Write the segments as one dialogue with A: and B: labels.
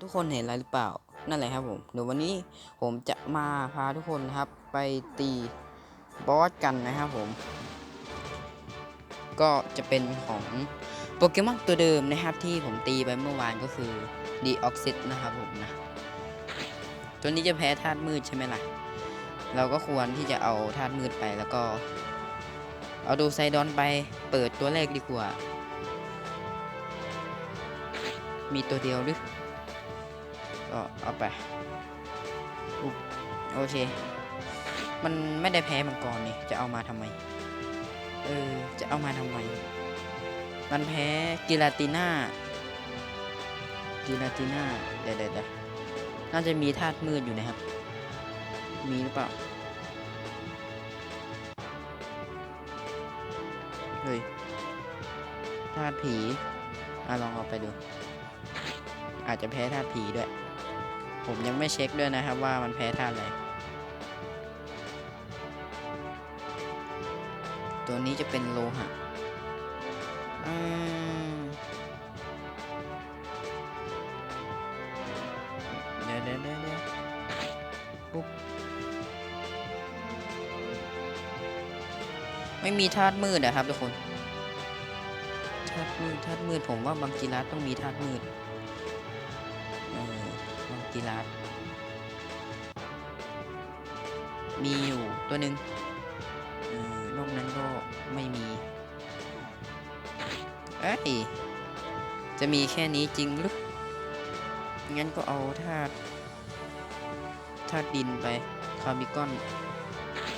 A: ทุกคนเห็นอะไรหรือเปล่า นั่นแหละครับผมเดี๋ยววันนี้ผมจะมาพาทุกคนครับ ไปตีบอสกันนะครับผม ก็จะเป็นของโปเกมอนตัวเดิมนะครับ ที่ผมตีไปเมื่อวานก็คือดีออกซิ d นะครับผมนะ ตัวนี้จะแพ้ธาตุมืดใช่ไหมล่ะ เราก็ควรที่จะเอาธาตุมืดไปแล้วก็ เอาดูไซดอนไปเปิดตัวแรกดีกว่า มีตัวเดียวหรือ ก็เอาไปโอเค มันไม่ได้แพ้มังกรนี่ จะเอามาทำไม เออ จะเอามาทำไม มันแพ้กิลาติน่ากิลาติน่าเดี๋ยวเดี๋ยวเดี๋ยวน่าจะมีธาตุมืดอยู่นะครับ มีหรือเปล่า เฮ้ยธาตุผี อะลองเอาไปดู อาจจะแพ้ธาตุผีด้วย ผมยังไม่เช็คด้วยนะครับว่ามันแพ้ธาตุอะไร ตัวนี้จะเป็นโลหะเดี๋ยวเดี๋ยวเดี๋ยวปุ๊บไม่มีธาตุมืดอะครับทุกคนธาตุมืดธาตุมืดผมว่าบางกีรัสต้องมีธาตุมืด อบางกีรัสมีอยู่ตัวหนึ่งเออนอกนั้นก็ไม่มี เอ้ย จะมีแค่นี้จริงหรือ งั้นก็เอาธาตุธาตุดินไป คาร์บิคอน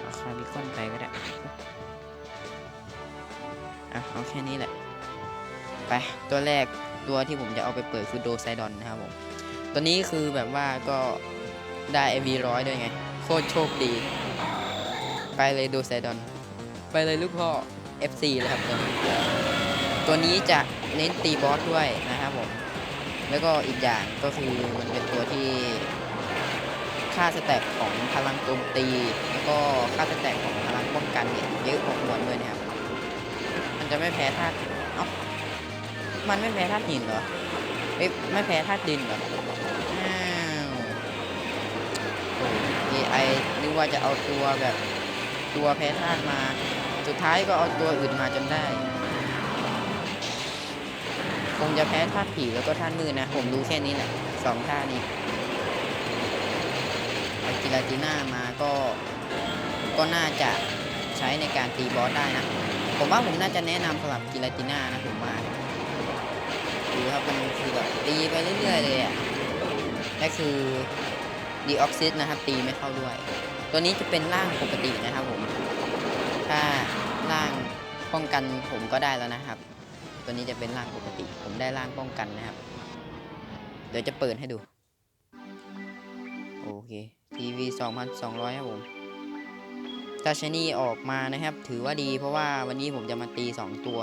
A: เอาคาร์บิคอนไปก็ได้ อะ เอาแค่นี้แหละ ไป ตัวแรกตัวที่ผมจะเอาไปเปิดคือโดไซดอนนะครับผม ตัวนี้คือแบบว่าก็ได้เอวีร้อยด้วยไง โคตรโชคดี ไปเลยโดไซดอน ไปเลยลูกพ่อ FC เลยครับตัวนี้ตัวนี้จะเน้นตีบอสด้วยนะครับผม แล้วก็อีกอย่างก็คือมันเป็นตัวที่ค่าสแต็กของพลังโจมตี แล้วก็ค่าสแต็กของพลังป้องกันเนี่ยเยอะพอควรด้วยนะครับ มันจะไม่แพ้ธาตุเอ้ามันไม่แพ้ธาตุหินเหรอ ไม่แพ้ธาตุดินเหรออ้าวโอ้ย AI นึกว่าจะเอาตัวแบบตัวแพ้ธาตุมา สุดท้ายก็เอาตัวอื่นมาจนได้ คงจะแพ้ธาตุผีแล้วก็ธาตุมืดนะ ผมรู้แค่นี้แหละสองธาตุนี้เอากิลาติน่ามาก็ ก็น่าจะใช้ในการตีบอสได้นะ ผมว่าผมน่าจะแนะนำสำหรับกิลาติน่านะผมว่า ครับมันคือแบบตีไปเรื่อยๆเลยอะนั่นคือดีออกซิสนะครับ ตีไม่เข้าด้วย ตัวนี้จะเป็นร่างปกตินะครับผม ถ้าร่างป้องกันผมก็ได้แล้วนะครับ ตัวนี้จะเป็นร่างปกติ ผมได้ร่างป้องกันนะครับ เดี๋ยวจะเปิดให้ดู โอเคทีวี2,200 ครับผมถ้าชนี่ออกมานะครับ ถือว่าดีเพราะว่าวันนี้ผมจะมาตี 2 ตัว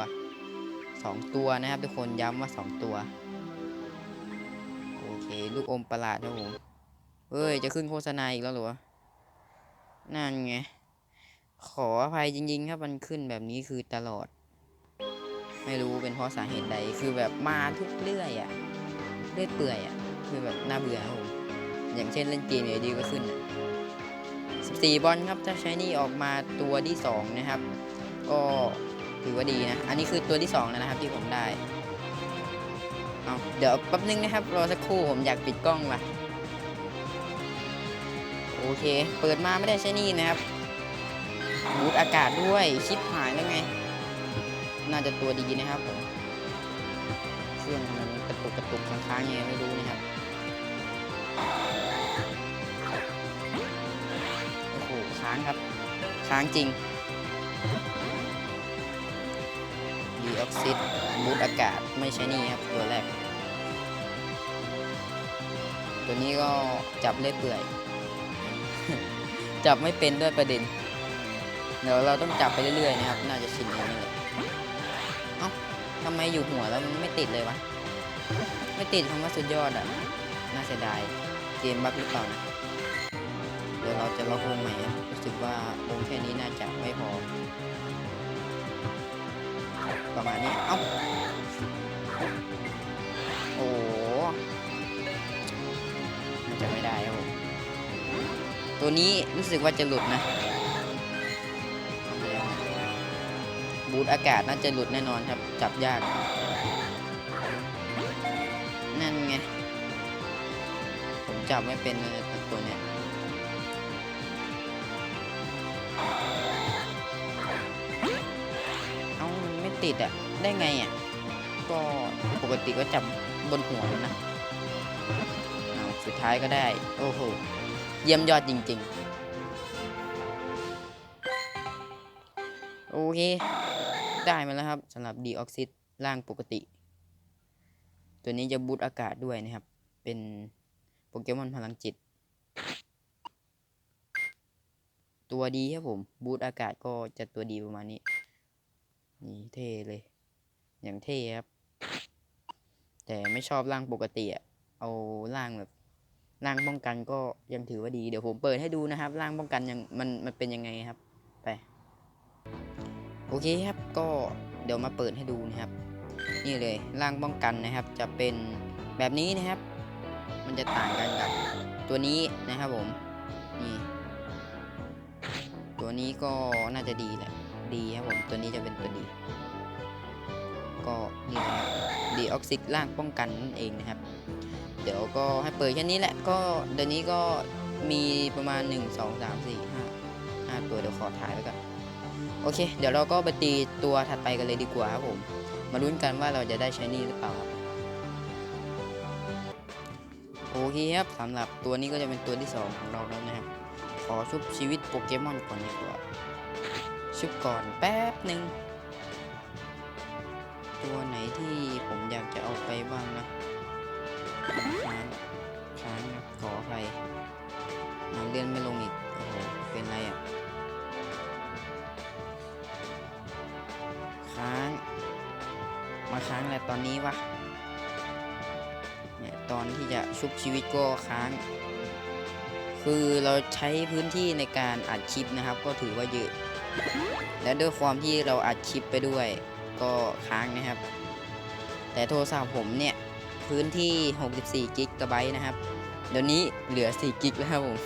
A: 2 ตัวนะครับทุกคนย้ำว่า 2 ตัว โอเค ลูกอมประหลาดครับผมเฮ้ย จะขึ้นโฆษณาอีกแล้วหรอนั่นไง ขออภัยจริงๆครับมันขึ้นแบบนี้คือตลอด ไม่รู้เป็นเพราะสาเหตุใด คือแบบมาทุกเรื่อยอะเรื่อยเปื่อยอะคือแบบน่าเบื่อครับผมอย่างเช่นเล่นเกมอยู่ดีก็ขึ้นอะ14 บอลครับถ้าใช้นี่ออกมาตัวที่ 2 นะครับ ก็ ถือว่าดีนะ อันนี้คือตัวที่ 2 แล้วนะครับที่ผมได้ เอาเดี๋ยวแป๊บนึงนะครับ รอสักครู่ผมอยากปิดกล้องว่ะ โอเค เปิดมาไม่ได้ใช้นี่นะครับบูทอากาศด้วย ชิปหายแล้วไง น่าจะตัวดีนะครับผมเครื่องมันกระตุกกระตุกค้างๆยังไงไม่รู้นะครับ โอ้โหค้างครับ ค้างจริง ออกซิดบูทอากาศไม่ใช่นี่ครับตัวแรก ตัวนี้ก็จับเล่ยเปื่อย จับไม่เป็นด้วยประเด็น เดี๋ยวเราต้องจับไปเรื่อยๆนะครับ น่าจะชินเองนี่แหละเอ้าทำไมอยู่หัวแล้วมันไม่ติดเลยวะ ไม่ติดคำว่าสุดยอดอะน่าเสียดาย เกมบั๊กหรือเปล่านะเดี๋ยวเราจะล็อกวงใหม่รู้สึกว่าวงแค่นี้น่าจะไม่พอ ประมาณนี้ เอ้า โอ้มันจะไม่ได้ครับตัวนี้รู้สึกว่าจะหลุดนะ บูทอากาศน่าจะหลุดแน่นอนครับ จับยาก นั่นไง ผมจับไม่เป็นเลยตัวเนี้ย ติดอะได้ไงอะก็ปกติก็จับบนหัวแล้วนะเอาสุดท้ายก็ได้ โอ้โห เยี่ยมยอดจริง ๆ โอเค ได้มาแล้วครับสำหรับดีออกซิดร่างปกติ ตัวนี้จะบูตอากาศด้วยนะครับ เป็นโปเกมอนพลังจิต ตัวดีครับผม บูตอากาศก็จะตัวดีประมาณนี้ นี่เท่เลย อย่างเท่ครับ แต่ไม่ชอบร่างปกติอะเอาร่างแบบร่างป้องกันก็ยังถือว่าดี เดี๋ยวผมเปิดให้ดูนะครับร่างป้องกันยังมันมันเป็นยังไงครับ ไป โอเคครับก็เดี๋ยวมาเปิดให้ดูนะครับ นี่เลยร่างป้องกันนะครับ จะเป็นแบบนี้นะครับ มันจะต่างกันกับตัวนี้นะครับผมนี่ตัวนี้ก็น่าจะดีแหละ ดีครับผมตัวนี้จะเป็นตัวดี ก็นี่นะครับดีออกซิกร่างป้องกันนั่นเองนะครับ เดี๋ยวก็ให้เปิดแค่นี้แหละก็เดี๋ยวนี้ก็มีประมาณ 1 2 3 4 5 5 ตัวเดี๋ยวขอถ่ายไว้ก่อนโอเค เดี๋ยวเราก็ไปตีตัวถัดไปกันเลยดีกว่าครับผม มาลุ้นกันว่าเราจะได้ใช้นี่หรือเปล่าครับโอเคครับสำหรับตัวนี้ก็จะเป็นตัวที่ 2 ของเราแล้วนะครับ ขอชุบชีวิตโปเกมอนก่อนดีกว่า ชุบก่อนแป๊บหนึ่งตัวไหนที่ผมอยากจะเอาไปบ้างนะค้างค้างนะขออภัยอ่าเลื่อนไม่ลงอีก โอ้โห เป็นไรอะ ค้าง มาค้างอะไรตอนนี้วะ เนี่ยตอนที่จะชุบชีวิตก็ค้าง คือเราใช้พื้นที่ในการอัดคลิปนะครับ ก็ถือว่าเยอะ และด้วยความที่เราอัดคลิปไปด้วย ก็ค้างนะครับ แต่โทรศัพท์ผมเนี่ย พื้นที่ 64กิกะไบต์นะครับ เดี๋ยวนี้เหลือ 4 กิกแล้วครับผม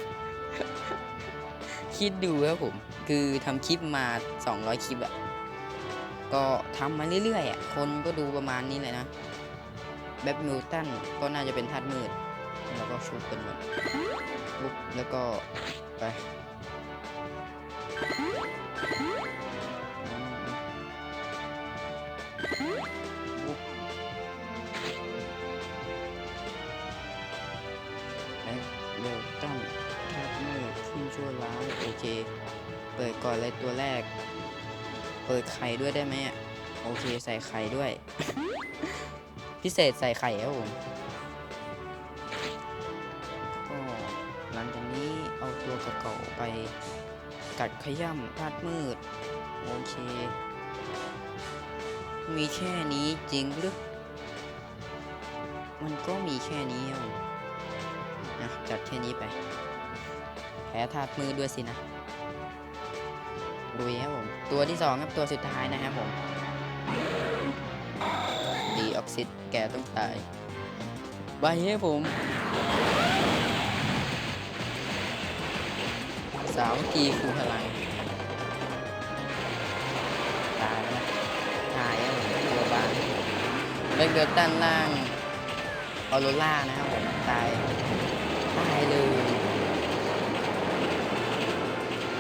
A: คิดดูครับผม คือทำคลิปมา 200 คลิปอะก็ทำมาเรื่อยๆอะคนก็ดูประมาณนี้เลยนะแบ็คมิลตันก็น่าจะเป็นธาตุมืด แล้วก็ชุบกันหมดปุ๊บแล้วก็ไป โอเค เปิดก่อนเลยตัวแรก เปิดไข่ด้วยได้ไหมอะโอเคใส่ไข่ด้วย พิเศษใส่ไข่ครับผมก็หลังจากนี้เอาตัวเก่าๆไปกัดขย่ำธาตุมืด โอเค มีแค่นี้จริงหรือมันก็มีแค่นี้ครับผมนะจัดแค่นี้ไป พ้ธาตุมือด้วยสินะลุยครับผม ตัวที่สองครับตัวสุดท้ายนะครับผมดีออกซิดแกต้องตายบายครับผมสาวกีคูพลังตายแล้วนะตายครับผมตัวบางเล็กเดือดด้านล่างออโรล่านะครับผม ตาย ตายเลย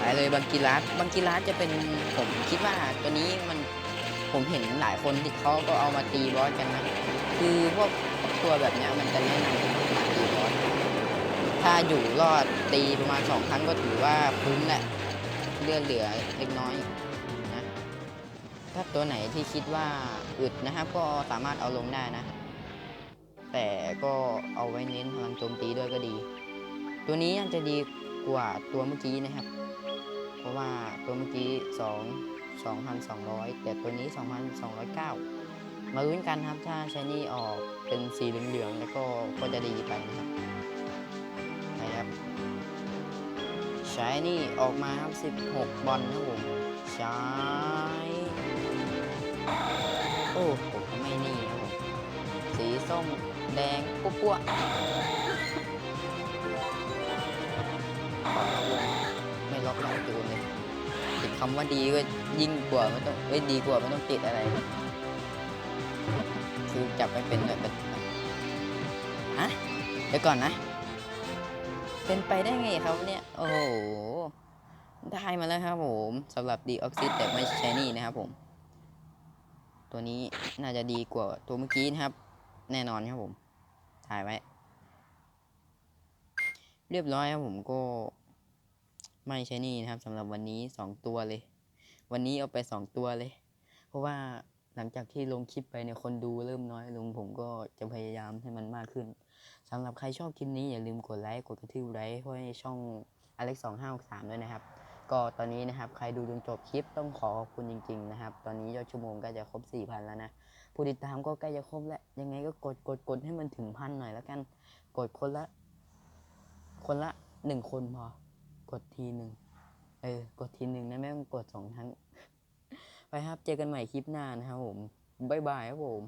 A: ายเลยบังกิรัสบังกิรัสจะเป็นผมคิดว่าตัวนี้มันผมเห็นหลายคนที่เขาก็เอามาตีบอสกันนะ คือพวกตัวแบบนี้มันจะแนะนำให้มาตีบอส ถ้าอยู่รอดตีประมาณสองครั้งก็ถือว่าคุ้มแหละ เลือดเหลือเล็กน้อยนะ ถ้าตัวไหนที่คิดว่าอึดนะครับ ก็สามารถเอาลงได้นะ แต่ก็เอาไว้เน้นพลังโจมตีด้วยก็ดี ตัวนี้ยังจะดีกว่าตัวเมื่อกี้นะครับ เพราะว่าตัวเมื่อกี้2 2,200 แต่ตัวนี้ 2,209 มาลุ้นกันครับ ถ้าใช้นี่ออกเป็นสีเหลืองๆ แล้วก็ก็จะดีไปนะครับนะครับใช้นี่ออกมาครับ 16 บอลนะครับผมใช้โอ้ผมก็ไม่นี่ครับผมสีส้มแดงปุ๊บปั๊ว ล็อกเราโจรเลยติดคำว่าดีก็ยิ่งกว่าไม่ต้องเอ้ยดีกว่าไม่ต้องติดอะไร คือจับไปเป็นแบบเป็นฮะเดี๋ยวก่อนนะ เป็นไปได้ไงครับเนี่ย โอ้โห ได้มาแล้วครับผมสำหรับดีออกซิดแต่ไม่ใช่นี่นะครับผม ตัวนี้น่าจะดีกว่าตัวเมื่อกี้นะครับ แน่นอนครับผม ถ่ายไว้ เรียบร้อยครับผมก็ ไม่ใช่นี่นะครับสำหรับวันนี้สองตัวเลย วันนี้เอาไปสองตัวเลย เพราะว่าหลังจากที่ลงคลิปไปเนี่ยคนดูเริ่มน้อยลงผมก็จะพยายามให้มันมากขึ้นสำหรับใครชอบคลิปนี้อย่าลืมกดไลค์กดกระทืบไลค์ให้ช่อง Alex 2 5 6 3ด้วยนะครับ ก็ตอนนี้นะครับ ใครดูจนจบคลิปต้องขอขอบคุณจริง ๆ นะครับ ตอนนี้ยอดชั่วโมงก็จะครบ 4,000 แล้วนะผู้ติดตามก็ใกล้จะครบแล้ว ยังไงก็กดกดกดให้มันถึงพันหน่อยแล้วกัน กดคนละ คนละหนึ่งคนพอ กดทีหนึ่งเออ กดทีหนึ่งนะแม่ต้องกดสองครั้ง ไปครับ เจอกันใหม่คลิปหน้านะครับผม บ๊ายบายครับผม